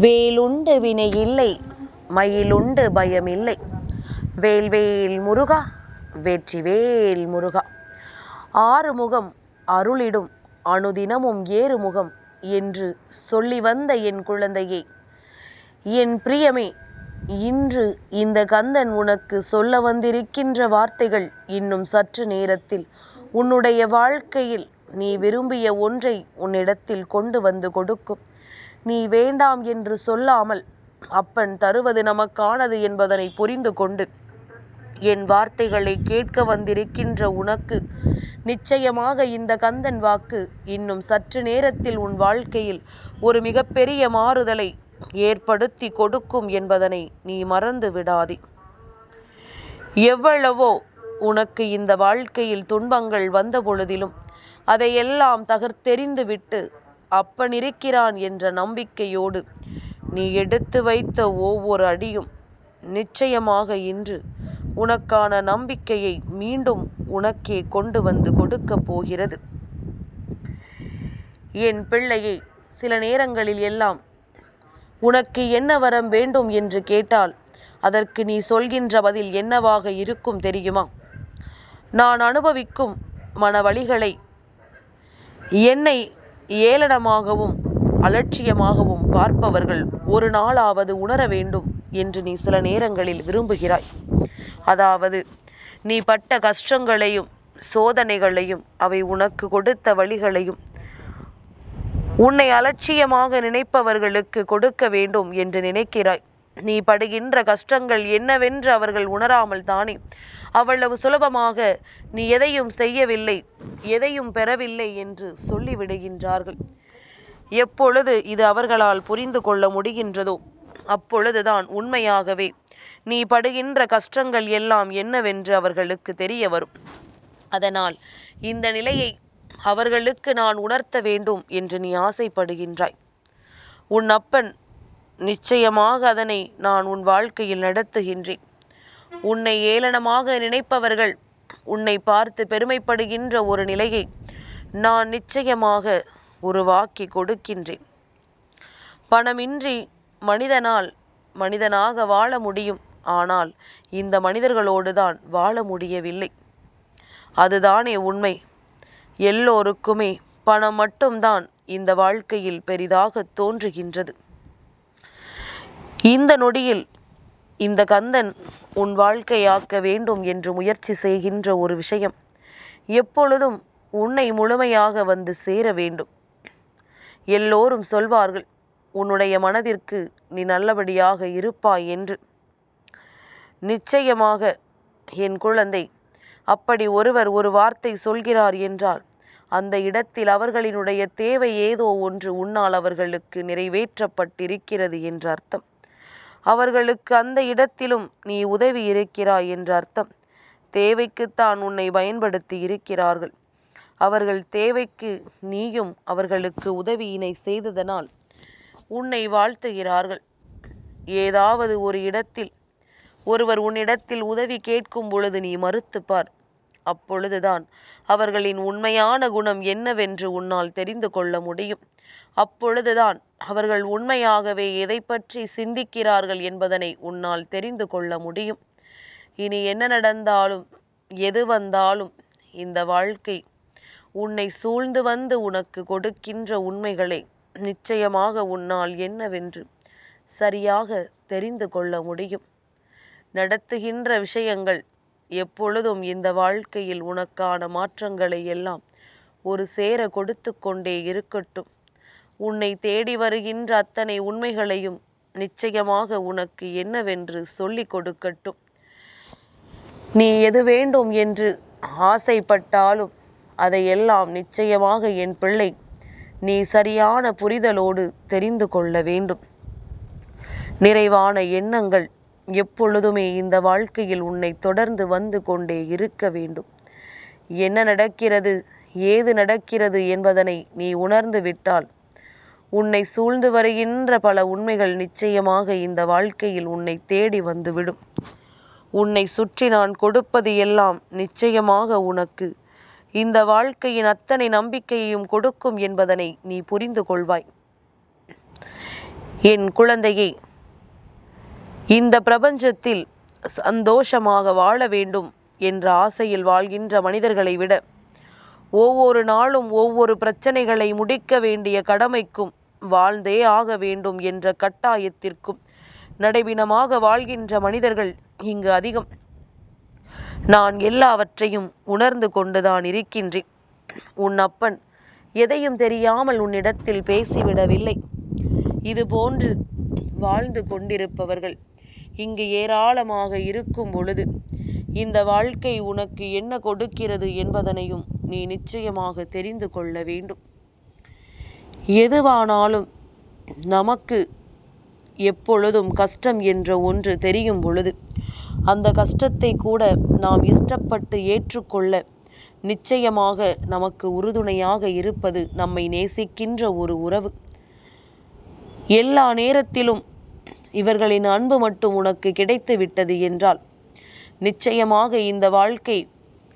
வேலுண்டு வினை இல்லை மயிலுண்டு பயம் இல்லை. வேல்வேல் முருகா வெற்றிவேல் முருகா. ஆறுமுகம் அருளிடும் அனுதினமும் ஏறுமுகம் என்று சொல்லி வந்த என் குழந்தையே என் பிரியமே இன்று இந்த கந்தன் உனக்கு சொல்ல வந்திருக்கின்ற வார்த்தைகள் இன்னும் சற்று நேரத்தில் உன்னுடைய வாழ்க்கையில் நீ விரும்பிய ஒன்றை உன்னிடத்தில் கொண்டு வந்து கொடுக்கும். நீ வேண்டாம் என்று சொல்லாமல் அப்பன் தருவது நமக்கானது என்பதனை புரிந்து கொண்டு என் வார்த்தைகளை கேட்க வந்திருக்கின்ற உனக்கு நிச்சயமாக இந்த கந்தன் வாக்கு இன்னும் சற்று நேரத்தில் உன் வாழ்க்கையில் ஒரு மிகப்பெரிய மாறுதலை ஏற்படுத்தி கொடுக்கும் என்பதனை நீ மறந்து விடாதே. எவ்வளவோ உனக்கு இந்த வாழ்க்கையில் துன்பங்கள் வந்த பொழுதிலும் அதையெல்லாம் தகர்த்தெறிந்து விட்டு அப்பன் இருக்கிறான் என்ற நம்பிக்கையோடு நீ எடுத்து வைத்த ஒவ்வொரு அடியும் நிச்சயமாக இன்று உனக்கான நம்பிக்கையை மீண்டும் உனக்கே கொண்டு வந்து கொடுக்கப் போகிறது. என் பிள்ளையை சில நேரங்களில் எல்லாம் உனக்கு என்ன வரம் வேண்டும் என்று கேட்டால் அதற்கு நீ சொல்கின்ற பதில் என்னவாக இருக்கும் தெரியுமா? நான் அனுபவிக்கும் மனவழிகளை என்னை ஏளனமாகவும் அலட்சியமாகவும் பார்ப்பவர்கள் ஒரு நாளாவது உணர வேண்டும் என்று நீ சில நேரங்களில் விரும்புகிறாய். அதாவது நீ பட்ட கஷ்டங்களையும் சோதனைகளையும் அவை உனக்கு கொடுத்த வழிகளையும் உன்னை அலட்சியமாக நினைப்பவர்களுக்கு கொடுக்க வேண்டும் என்று நினைக்கிறாய். நீ படுகின்ற கஷ்டங்கள் என்னவென்று அவர்கள் உணராமல் தானே. அவ்வளவு சுலபமாக நீ எதையும் செய்யவில்லை எதையும் பெறவில்லை என்று சொல்லிவிடுகின்றார்கள். எப்பொழுது இது அவர்களால் புரிந்து கொள்ள முடிகின்றதோ அப்பொழுதுதான் உண்மையாகவே நீ படுகின்ற கஷ்டங்கள் எல்லாம் என்னவென்று அவர்களுக்கு தெரிய வரும். அதனால் இந்த நிலையை அவர்களுக்கு நான் உணர்த்த வேண்டும் என்று நீ ஆசைப்படுகின்றாய். உன் அப்பன் நிச்சயமாக அதனை நான் உன் வாழ்க்கையில் நடத்துகின்றேன். உன்னை ஏளனமாக நினைப்பவர்கள் உன்னை பார்த்து பெருமைப்படுகின்ற ஒரு நிலையை நான் நிச்சயமாக உருவாக்கி கொடுக்கின்றேன். பணமின்றி மனிதனால் மனிதனாக வாழ முடியும். ஆனால் இந்த மனிதர்களோடு தான் வாழ முடியவில்லை. அதுதானே உண்மை. எல்லோருக்குமே பணம் மட்டும்தான் இந்த வாழ்க்கையில் பெரிதாக தோன்றுகின்றது. இந்த நொடியில் இந்த கந்தன் உன் வாழ்க்கையாக்க வேண்டும் என்று முயற்சி செய்கின்ற ஒரு விஷயம். எப்பொழுதும் உன்னை முழுமையாக வந்து சேர வேண்டும். எல்லோரும் சொல்வார்கள் உன்னுடைய மனதிற்கு நீ நல்லபடியாக இருப்பாய் என்று. நிச்சயமாக என் குழந்தை அப்படி ஒருவர் ஒரு வார்த்தை சொல்கிறார் என்றால் அந்த இடத்தில் அவர்களினுடைய தேவை ஏதோ ஒன்று உன்னால் அவர்களுக்கு நிறைவேற்றப்பட்டிருக்கிறது என்ற அர்த்தம். அவர்களுக்கு அந்த இடத்திலும் நீ உதவி இருக்கிறாய் என்ற அர்த்தம். தேவைக்குத்தான் உன்னை பயன்படுத்தி இருக்கிறார்கள். அவர்கள் தேவைக்கு நீயும் அவர்களுக்கு உதவியினை செய்ததனால் உன்னை வாழ்த்துகிறார்கள். ஏதாவது ஒரு இடத்தில் ஒருவர் உன்னிடத்தில் உதவி கேட்கும் பொழுது நீ மறுத்துப்பார். அப்பொழுதுதான் அவர்களின் உண்மையான குணம் என்னவென்று உன்னால் தெரிந்து கொள்ள முடியும். அப்பொழுதுதான் அவர்கள் உண்மையாகவே எதை பற்றி சிந்திக்கிறார்கள் என்பதனை உன்னால் தெரிந்து கொள்ள முடியும். இனி என்ன நடந்தாலும் எது வந்தாலும் இந்த வாழ்க்கை உன்னை சூழ்ந்து வந்து உனக்கு கொடுக்கின்ற உண்மைகளை நிச்சயமாக உன்னால் என்னவென்று சரியாக தெரிந்து கொள்ள முடியும். நடத்துகின்ற விஷயங்கள் எப்பொழுதும் இந்த வாழ்க்கையில் உனக்கான மாற்றங்களை எல்லாம் ஒரு சேர கொடுத்து கொண்டே இருக்கட்டும். உன்னை தேடி வருகின்ற அத்தனை உண்மைகளையும் நிச்சயமாக உனக்கு என்னவென்று சொல்லிக் கொடுக்கட்டும். நீ எது வேண்டும் என்று ஆசைப்பட்டாலும் அதையெல்லாம் நிச்சயமாக என் பிள்ளை நீ சரியான புரிதலோடு தெரிந்து கொள்ள வேண்டும். நிறைவான எண்ணங்கள் எப்பொழுதுமே இந்த வாழ்க்கையில் உன்னை தொடர்ந்து வந்து கொண்டே இருக்க வேண்டும். என்ன நடக்கிறது ஏது நடக்கிறது என்பதனை நீ உணர்ந்து விட்டால் உன்னை சூழ்ந்து வருகின்ற பல உண்மைகள் நிச்சயமாக இந்த வாழ்க்கையில் உன்னை தேடி வந்துவிடும். உன்னை சுற்றி நான் கொடுப்பது எல்லாம் நிச்சயமாக உனக்கு. இந்த வாழ்க்கையின் அத்தனை நம்பிக்கையையும் கொடுக்கும் என்பதனை நீ புரிந்து கொள்வாய். என் குழந்தையே இந்த பிரபஞ்சத்தில் சந்தோஷமாக வாழ வேண்டும் என்ற ஆசையில் வாழ்கின்ற மனிதர்களை விட ஒவ்வொரு நாளும் ஒவ்வொரு பிரச்சனைகளை முடிக்க வேண்டிய கடமைக்கும் வாழ்ந்தே ஆக வேண்டும் என்ற கட்டாயத்திற்கும் நடைபினமாக வாழ்கின்ற மனிதர்கள் இங்கு அதிகம். நான் எல்லாவற்றையும் உணர்ந்து கொண்டுதான் இருக்கின்றேன். உன் அப்பன் எதையும் தெரியாமல் உன்னிடத்தில் பேசிவிடவில்லை. இது போன்று வாழ்ந்து கொண்டிருப்பவர்கள் இங்கு ஏராளமாக இருக்கும் பொழுது இந்த வாழ்க்கை உனக்கு என்ன கொடுக்கிறது என்பதனையும் நீ நிச்சயமாக தெரிந்து கொள்ள வேண்டும். எதுவானாலும் நமக்கு எப்பொழுதும் கஷ்டம் என்ற ஒன்று தெரியும் பொழுது அந்த கஷ்டத்தை கூட நாம் இஷ்டப்பட்டு ஏற்றுக்கொள்ள நிச்சயமாக நமக்கு உறுதுணையாக இருப்பது நம்மை நேசிக்கின்ற ஒரு உறவு. எல்லா நேரத்திலும் இவர்களின் அன்பு மட்டும் உனக்கு கிடைத்து விட்டது என்றால் நிச்சயமாக இந்த வாழ்க்கை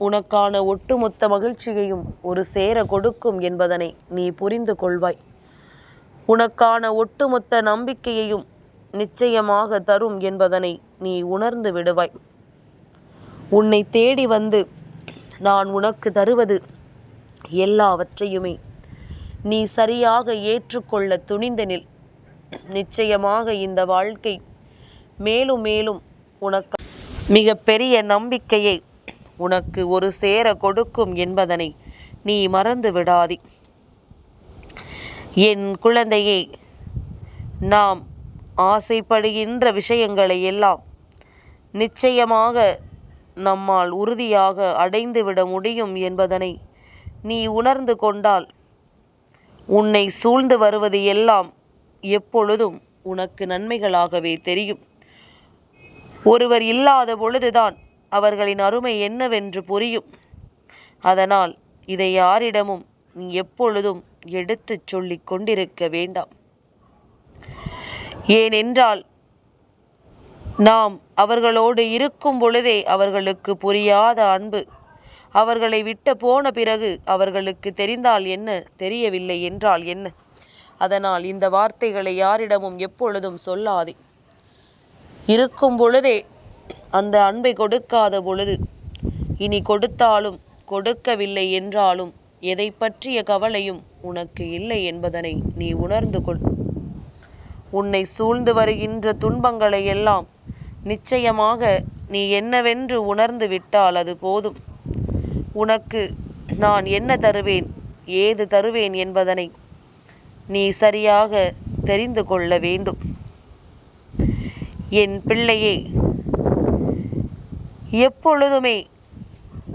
உனக்கான ஒட்டுமொத்த மகிழ்ச்சியையும் ஒரு சேர கொடுக்கும் என்பதனை நீ புரிந்து கொள்வாய். உனக்கான ஒட்டுமொத்த நம்பிக்கையையும் நிச்சயமாக தரும் என்பதனை நீ உணர்ந்து விடுவாய். உன்னை தேடி வந்து நான் உனக்கு தருவது எல்லாவற்றையுமே நீ சரியாக ஏற்றுக்கொள்ள துணிந்தனில் நிச்சயமாக இந்த வாழ்க்கை மேலும் மேலும் உனக்கு மிக பெரிய நம்பிக்கையை உனக்கு ஒரு சேர கொடுக்கும் என்பதனை நீ மறந்து விடாதி. என் குழந்தையே நாம் ஆசைப்படுகின்ற விஷயங்களை எல்லாம் நிச்சயமாக நம்மால் உறுதியாக அடைந்துவிட முடியும் என்பதனை நீ உணர்ந்து கொண்டால் உன்னை சூழ்ந்து வருவது எல்லாம் எப்பொழுதும் உனக்கு நன்மைகளாகவே தெரியும். ஒருவர் இல்லாத பொழுதுதான் அவர்களின் அருமை என்னவென்று புரியும். அதனால் இதை யாரிடமும் நீ எப்பொழுதும் எடுத்துச் சொல்லிக் கொண்டிருக்க வேண்டாம். ஏனென்றால் நாம் அவர்களோடு இருக்கும் பொழுதே அவர்களுக்கு புரியாத அன்பு. அவர்களை விட்டு போன பிறகு அவர்களுக்கு தெரிந்தால் என்ன? தெரியவில்லை என்றால் என்ன? அதனால் இந்த வார்த்தைகளை யாரிடமும் எப்பொழுதும் சொல்லாதே. இருக்கும் பொழுதே அந்த அன்பை கொடுக்காத பொழுது இனி கொடுத்தாலும் கொடுக்கவில்லை என்றாலும் எதை பற்றிய கவலையும் உனக்கு இல்லை என்பதனை நீ உணர்ந்து கொள். உன்னை சூழ்ந்து வருகின்ற துன்பங்களை எல்லாம் நிச்சயமாக நீ என்னவென்று உணர்ந்து விட்டால் அது போதும். உனக்கு நான் என்ன தருவேன் ஏது தருவேன் என்பதனை நீ சரியாக தெரிந்து கொள்ள வேண்டும். என் பிள்ளையே எப்பொழுதுமே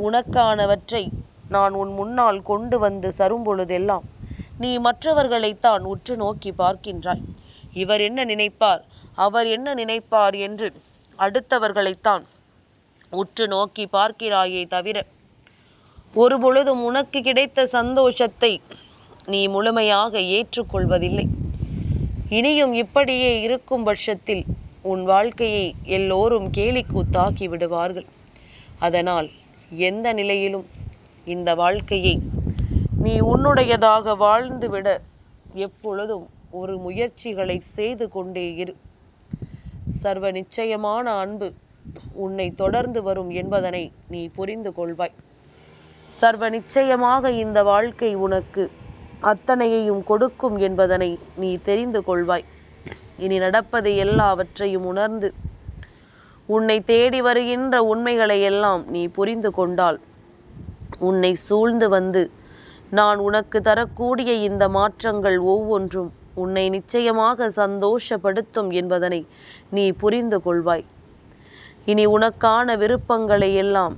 உனக்கானவற்றை நான் உன் முன்னால் கொண்டு வந்து சரும்பொழுதெல்லாம் நீ மற்றவர்களைத்தான் உற்று நோக்கி பார்க்கின்றாய். இவர் என்ன நினைப்பார்? அவர் என்ன நினைப்பார் என்று அடுத்தவர்களைத்தான் உற்று நோக்கி பார்க்கிறாயே தவிர ஒரு பொழுதும் உனக்கு கிடைத்த சந்தோஷத்தை நீ முழுமையாக ஏற்றுக்கொள்வதில்லை. இனியும் இப்படியே இருக்கும் பட்சத்தில் உன் வாழ்க்கையை எல்லோரும் கேலி கூத்தாக்கி விடுவார்கள். அதனால் எந்த நிலையிலும் இந்த வாழ்க்கையை நீ உன்னுடையதாக வாழ்ந்துவிட எப்பொழுதும் ஒரு முயற்சிகளை செய்து கொண்டே இரு. சர்வ நிச்சயமான அன்பு உன்னை தொடர்ந்து வரும் என்பதனை நீ புரிந்து கொள்வாய். சர்வ நிச்சயமாக இந்த வாழ்க்கை உனக்கு அத்தனையையும் கொடுக்கும் என்பதனை நீ தெரிந்து கொள்வாய். இனி நடப்பது எல்லாவற்றையும் உணர்ந்து உன்னை தேடி வருகின்ற உண்மைகளை எல்லாம் நீ புரிந்து கொண்டால். உன்னை சூழ்ந்து வந்து நான் உனக்கு தரக்கூடிய இந்த மாற்றங்கள் ஒவ்வொன்றும் உன்னை நிச்சயமாக சந்தோஷப்படுத்தும் என்பதனை நீ புரிந்து கொள்வாய். இனி உனக்கான விருப்பங்களை எல்லாம்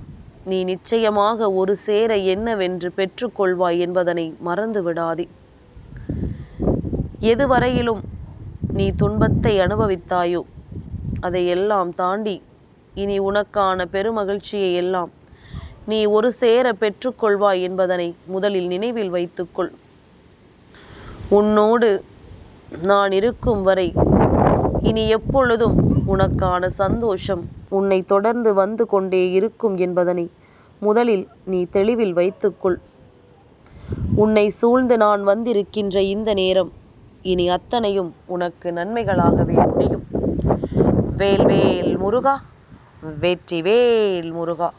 நீ நிச்சயமாக ஒரு சேர என்னவென்று பெற்றுக்கொள்வாய் என்பதனை மறந்து விடாதே எதுவரையிலும் நீ துன்பத்தை அனுபவித்தாயோ? அதை எல்லாம் தாண்டி இனி உனக்கான பெருமகிழ்ச்சியை எல்லாம் நீ ஒரு சேர பெற்றுக்கொள்வாய் என்பதனை முதலில் நினைவில் வைத்துக்கொள். உன்னோடு நான் இருக்கும் வரை இனி எப்பொழுதும் உனக்கான சந்தோஷம் உன்னை தொடர்ந்து வந்து கொண்டே இருக்கும் என்பதனை முதலில் நீ தெளிவில் வைத்துக்கொள். உன்னை சூழ்ந்து நான் வந்திருக்கின்ற இந்த நேரம் இனி அத்தனையும் உனக்கு நன்மைகளாகவே முடியும். வேல்வேல் முருகா வெற்றிவேல் முருகா.